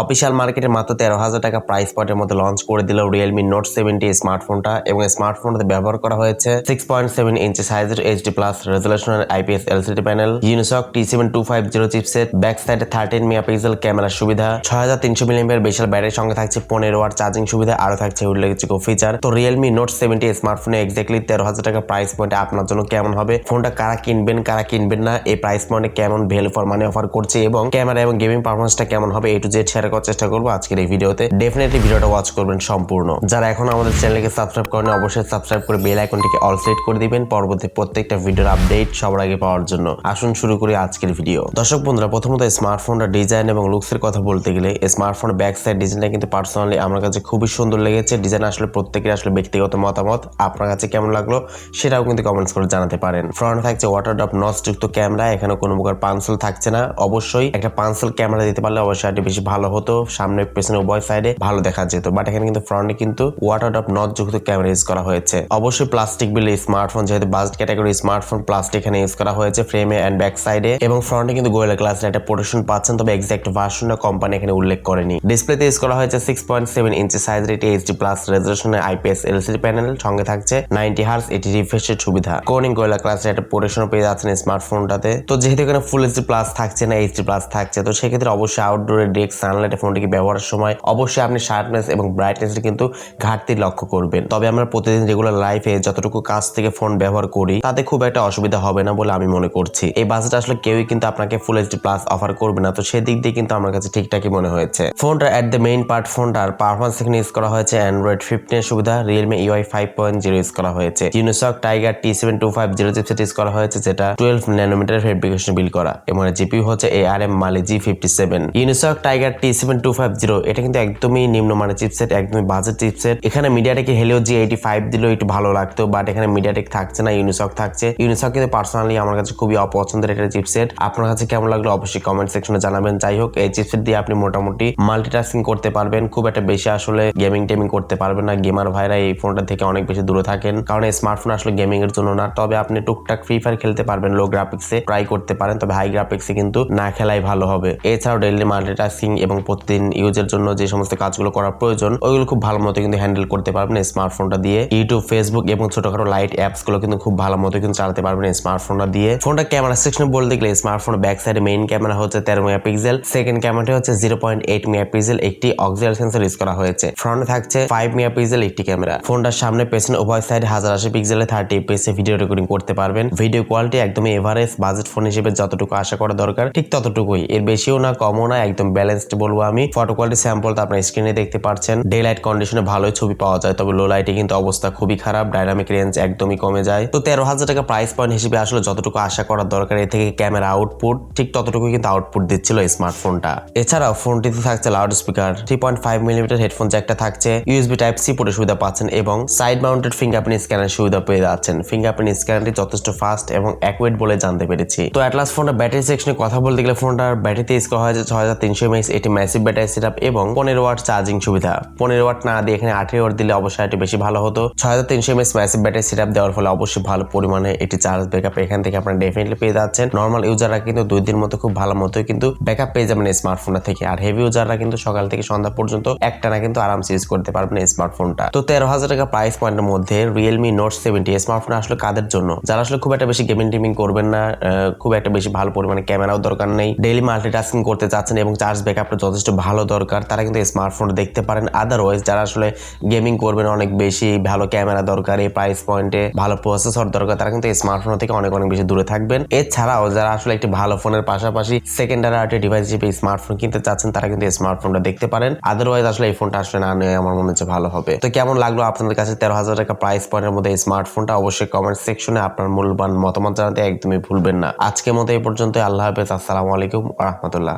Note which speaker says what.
Speaker 1: Official মার্কেটে মাত্র তেরো হাজার টাকা প্রাইস পয়েন্টের মধ্যে লঞ্চ করে দিল রিয়েলমি নোট সেভেন্টি স্মার্টফোনটা এবং স্মার্টফোনটাতে ব্যবহার করা হয়েছে সিক্স পয়েন্ট সেভেন ইঞ্চি সাইজের HD plus রেজলিউশনের IPS LCD panel Unisoc T seven two five zero chipset back সাইডে থার্টিন মেগাপিক্সেল ক্যামেরার সুবিধা, ছয় হাজার তিনশো মিলিমিটার বিশাল ব্যাটারির সঙ্গে থাকছে পনেরো ওয়াট চার্জিং সুবিধা, আরও থাকছে উল্লেখযোগ্য ফিচার তো রিয়েলমি নোট সেভেন্টি স্মার্টফোনে এক্স্যাক্টলি তেরো হাজার টাকা প্রাইস পয়েন্টে আপনার জন্য কেমন হবে? ফোনটা কারা কিনবেন কারা কিনবেন না? এই প্রাইস পয়েন্টে কেমন ভ্যালু ফর মানি অফার করছে এবং ক্যামেরা এবং গেমিং পারফরমেন্সটা কেমন হবে? এ টু জেড করার চেষ্টা করব। আজকের এই ভিডিওতে ডেফিনেটলি ভিডিওটা ওয়াচ করবেন সম্পূর্ণ। যারা এখন আমাদের চ্যানেলকে সাবস্ক্রাইব করেন অবশ্যই সাবস্ক্রাইব করে বেল আইকনটিকে অল সেট করে দিবেন। পরবর্তী প্রত্যেকটা ভিডিওর আপডেট সবার আগে পাওয়ার জন্য। আসুন শুরু করি আজকের ভিডিও দর্শক বন্ধুরা, প্রথমত স্মার্টফোনটা ডিজাইন এবং লুকসের কথা বলতে গেলে স্মার্টফোনের ব্যাক সাইড ডিজাইনটা কিন্তু পার্সোনালি আমার কাছে খুবই সুন্দর লেগেছে। ডিজাইন আসলে প্রত্যেকের আসলে ব্যক্তিগত মতামত। আপনার কাছে কেমন লাগল সেটাও কিন্তু কমেন্টস করে জানাতে পারেন। ফ্রন্ট থাকছে ওয়াটার ড্রপ নস যুক্ত ক্যামেরা এখানে কোনো প্রকার পানসেল থাকছে না। অবশ্যই একটা পানসেল ক্যামেরা দিতে পারলে অবশ্যই আরটি বেশি ভালো হতো, সামনে পেছনে উভয় সাইডে ভালো দেখা যেত। বাট এখানে কিন্তু ফ্রন্টে কিন্তু ওয়াটার ড্রপ নট যুক্ত ক্যামেরা ইউজ করা হয়েছে। অবশ্যই প্লাস্টিক বিল স্মার্টফোন যেহেতু বাজেট ক্যাটাগরি স্মার্টফোন প্লাস্টিক এখানে ইউজ করা হয়েছে ফ্রেমে অ্যান্ড ব্যাক সাইডে এবং ফ্রন্টে কিন্তু গোয়েলা গ্লাসের একটা প্রোটেকশন পাচ্ছেন, তবে এক্সাক্ট ভার্সন কোম্পানি এখানে উল্লেখ করেনি। ডিসপ্লেতে ইউজ করা হয়েছে সিক্স পয়েন্ট সেভেন ইঞ্চি সাইজের এটি এইচডি প্লাস রেজলিউশনের আইপিএস এলসিডি প্যানেল সঙ্গে থাকছে নাইনটি হার্স এটি রিফ্রেশের সুবিধা। কোনিং গোয়েলা ক্লাসের একটা প্রোটেকশন পেয়ে যাচ্ছেন স্মার্টফোনটাতে তো যেহেতু এখানে ফুল এইচডি প্লাস থাকছে না এইচডি প্লাস থাকছে, তো সেক্ষেত্রে অবশ্যই আউটডোরে ডেস্ক সানলাইটে ফোনটিকে ব্যবহারের সময় অবশ্যই আপনি শার্পনেস এবং ব্রাইটনেস কিন্তু ঘাটতি লক্ষ্য করবেন। তবে আমরা প্রতিদিন রেগুলার লাইফে যতটুকু কাজ থেকে ফোন ব্যবহার করি, তাতে খুব একটা অসুবিধা হবে না বলে আমি মনে করছি। এই বাজেট আসলে কেউই কিন্তু আপনাকে ফুল এইচডি প্লাস অফার করবে না। তো সেদিক দিয়ে কিন্তু আমার কাছে ঠিকঠাকই মনে হয়েছে। ফোনটা অ্যাট দ্য মেইন পার্ট ফোনটার পারফরমেন্স এখানে ইউজ করা হয়েছে। অ্যান্ড্রয়েড ফিফটিন এর সুবিধা Realme UI five point zero use করা হয়েছে। Unisoc Tiger T seven two five zero chipset use করা হয়েছে, যেটা টুয়েলভ ন্যানোমিটার ফেব্রিকেশন বিল করা। এবং জিপিউ হচ্ছে A R M Mali G fifty seven Unisoc Tiger T seven two five zero এটা কিন্তু একদমই নিম্ন নিম্নমানের চিপসেট একদমই বাজেট চিপসেট এখানে মিডিয়াটেকে হেলেও জি এইটি ফাইভ দিলেও একটু ভালো লাগতো বাট এখানে মিডিয়াটেক থাকছে না ইউনিসক থাকছে। ইউনিসক কিন্তু পার্সোনালি আমার কাছে খুবই অপছন্দের একটা চিপসেট আপনার কাছে কেমন লাগল অবশ্যই কমেন্ট সেকশনে জানাবেন। যাই হোক, এই চিপসেট দিয়ে আপনি মোটামুটি মাল্টিটাস্কিং করতে পারবেন। খুব একটা বেশি আসলে গেমিং টেমিং করতে পারবেন না। গেমার ভাইরা এই ফোনটা থেকে অনেক বেশি দূরে থাকেন, কারণ এই স্মার্টফোন আসলে গেমিং এর জন্য না। তবে আপনি টুকটাক ফ্রি ফায়ার খেলতে পারবেন লো গ্রাফিক্সে ট্রাই করতে পারেন, তবে হাই গ্রাফিক্সে কিন্তু না খেলাই ভালো হবে। এছাড়াও ডেইলি মাল্টিটাস্কিং এবং প্রতিদিন ইউজের জন্য যে সমস্ত কাজগুলো করা প্রয়োজন, ওইগুলো খুব ভালো মতো কিন্তু হ্যান্ডেল করতে পারবেন স্মার্টফোনটা দিয়ে। ইউটিউব ফেসবুক এবং ছোটখাটো লাইট অ্যাপসগুলো কিন্তু খুব ভালো মতো কিন্তু চালাতে পারবেন স্মার্টফোনটা দিয়ে। ফোনটা ক্যামেরা সেকশনে বলতে গেলে স্মার্টফোন ব্যাক সাইডে মেইন ক্যামেরা হচ্ছে তেরো মেগাপিক্সেল সেকেন্ড ক্যামেরাটি হচ্ছে জিরো পয়েন্ট এইট মেগাপিক্সেল একটি অক্সিলারি সেন্সর ইউজ করা হয়েছে। ফ্রন্টে থাকছে ফাইভ মেগাপিক্সেল একটি ক্যামেরা ফোনটার সামনে পেছনে উভয় সাইড হাজার আশি পিক্সেলে থার্টি এপিএস ভিডিও রেকর্ডিং করতে পারবেন। ভিডিও কোয়ালিটি একদমই এভারেজ বাজেট ফোন হিসেবে যতটুকু আশা করা দরকার, ঠিক ততটুকুই। এর বেশিও না, কমও না, একদম ব্যালেন্সড বলব আমি। ফটো কোয়ালিটি স্যাম্পল তো আপনার স্ক্রিনে দেখতে পাচ্ছেন ডে লাইট কন্ডিশনে ভালোই ছবি পাওয়া যায়, তবে লো লাইটে কিন্তু অবস্থা খুবই খারাপ ডাইনামিক রেঞ্জ একদমই কমে যায়। তো তেরো হাজার টাকা প্রাইস পয়েন্ট হিসেবে আসলে যতটুকু আশা করার দরকার, এ থেকে ক্যামেরা আউটপুট ঠিক ততটুকু কিন্তু আউটপুট দিচ্ছিল স্মার্টফোনটা এছাড়াও ফোনটিতে থাকছে loud speaker three point five millimetre headphone জ্যাকটা থাকছে ইউএসবি টাইপ সি পোর্টের সুবিধা পাচ্ছেন এবং সাইড মাউন্টেড ফিঙ্গারপ্রিন্ট স্ক্যানের সুবিধা পেয়ে যাচ্ছেন। ফিঙ্গারপ্রিন্ট স্ক্যানারটি যথেষ্ট ফাস্ট এবং অ্যাকুয়েট বলে জানতে পেরেছি। তো অ্যাটলাস ফোনটা ব্যাটারি সেকশনে কথা বলতে গেলে ফোনটার ব্যাটারিতে ইউজ করা হয়েছে ছয় হাজার তিনশো এমএস এটি ম্যাসিভ ব্যাটারি সেট এবং পনেরো ওয়াট চার্জিং সুবিধা। পনেরো ওয়াট না দিয়ে এখানে আঠেরো ওয়াট দিলে অবশ্যই এটি বেশি ভালো হতো। ছয় হাজার তিনশো এমএস ম্যাসিভ ব্যাটারি সেট দেওয়ার ফলে অবশ্যই ভালো পরিমাণে এটি চার্জ ব্যাকআপ এখান থেকে আপনারা ডেফিনেটলি পেয়ে যাচ্ছেন। নর্মাল ইউজাররা কিন্তু দুই দিন মতো খুব ভালো মতো কিন্তু ব্যাকআপ পেয়ে যাবেন এই স্মার্টফোনটা থেকে। আর হেভি ইউজাররা কিন্তু সকাল থেকে সন্ধ্যা পর্যন্ত একটানা কিন্তু আরামসে ইউজ করতে পারবেন এই স্মার্টফোনটা তো তেরো হাজার টাকা প্রাইস পয়েন্টের মধ্যে রিয়েলমি নোট সেভেন্টি স্মার্টফোন আসলে কাদের জন্য? যারা আসলে খুব একটা বেশি গেমিং টিমিং করবেন না খুব একটা বেশি ভালো পরিমাণে ক্যামেরাও দরকার নেই। ডেইলি মাল্টিটাস্কিং করতে চাচ্ছেন এবং চার্জ ব্যাকআপটা যথেষ্ট ভালো দরকার। তারা কিন্তু স্মার্টফোন দেখতে পারেন। আদারওয়াইজ যারা আসলে গেমিং করবেন, অনেক বেশি ভালো ক্যামেরা দরকার, এই প্রাইস পয়েন্টে ভালো প্রসেসর দরকার, তারা কিন্তু স্মার্টফোন থেকে অনেক অনেক বেশি দূরে থাকবেন। এছাড়াও যারা আসলে একটি ভালো ফোনের পাশাপাশি সেকেন্ডারি আর্টের ডিভাইস হিসেবে স্মার্টফোন কিনতে চাচ্ছেন, তারা কিন্তু স্মার্টফোনটা দেখতে পারেন। আদারওয়াইজ আসলে এই ফোনটা আসলে না নেওয়া আমার মনে হচ্ছে ভালো হবে। তো কেমন লাগল আপনাদের কাছে তেরো হাজার টাকা প্রাইস পয়েন্টের মধ্যে স্মার্টফোনটা অবশ্যই কমেন্ট সেকশনে আপনার মূল্যবান মতামত জানাতে একদমই ভুলবেন না। আজকের মতো এই পর্যন্ত আল্লাহ হাফেজ। আসসালামু আলাইকুম রহমতুল্লাহ।